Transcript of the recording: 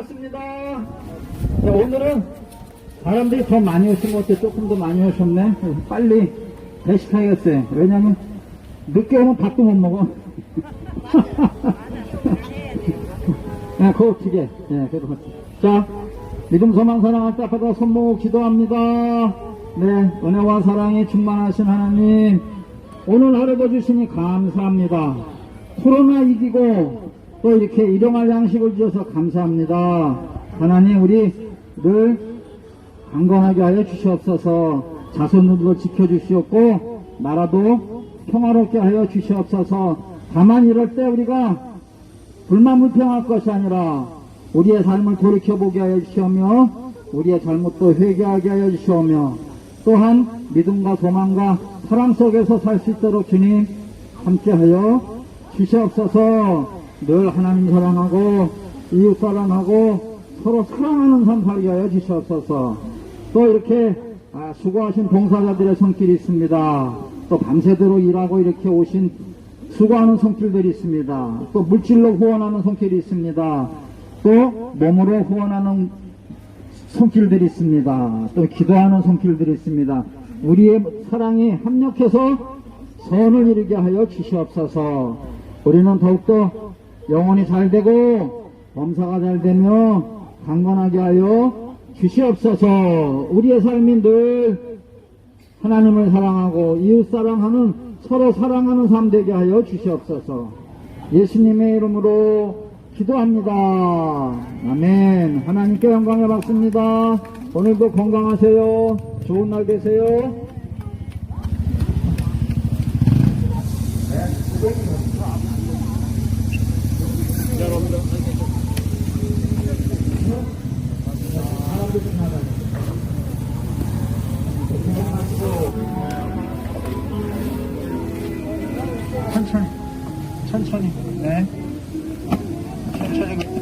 반갑습니다. 자, 오늘은 사람들이 더 많이 오신 것 같아요. 조금 더 많이 오셨네. 빨리 대식하겠어요. 왜냐면 늦게 오면 밥도 못 먹어. 네, 그거 두 개. 네, 그래도 같이. 자, 믿음, 소망, 사랑을 따라다 손목 기도합니다. 네, 은혜와 사랑이 충만하신 하나님, 오늘 하루도 주시니 감사합니다. 코로나 이기고 또 이렇게 일용할 양식을 주셔서 감사합니다. 하나님, 우리 늘 강건하게 하여 주시옵소서. 자손들도 지켜주시옵고 나라도 평화롭게 하여 주시옵소서. 다만 이럴 때 우리가 불만 불평할 것이 아니라 우리의 삶을 돌이켜보게 하여 주시오며 우리의 잘못도 회개하게 하여 주시오며 또한 믿음과 소망과 사랑 속에서 살 수 있도록 주님 함께하여 주시옵소서 늘 하나님 사랑하고 이웃 사랑하고 서로 사랑하는 삶 살게 하여 주시옵소서 또 이렇게 아, 수고하신 봉사자들의 손길이 있습니다 또 밤새도록 일하고 이렇게 오신 수고하는 손길들이 있습니다. 또 물질로 후원하는 손길이 있습니다. 또 몸으로 후원하는 손길들이 있습니다. 또 기도하는 손길들이 있습니다. 우리의 사랑이 합력해서 선을 이루게 하여 주시옵소서. 우리는 더욱더 영혼이 잘 되고 범사가 잘 되며 강건하게 하여 주시옵소서. 우리의 삶이 늘 하나님을 사랑하고 이웃 사랑하는 서로 사랑하는 삶 되게 하여 주시옵소서. 예수님의 이름으로 기도합니다. 아멘. 하나님께 영광을 받습니다. 오늘도 건강하세요. 좋은 날 되세요. 천천히. 천천히. 네. 천천히.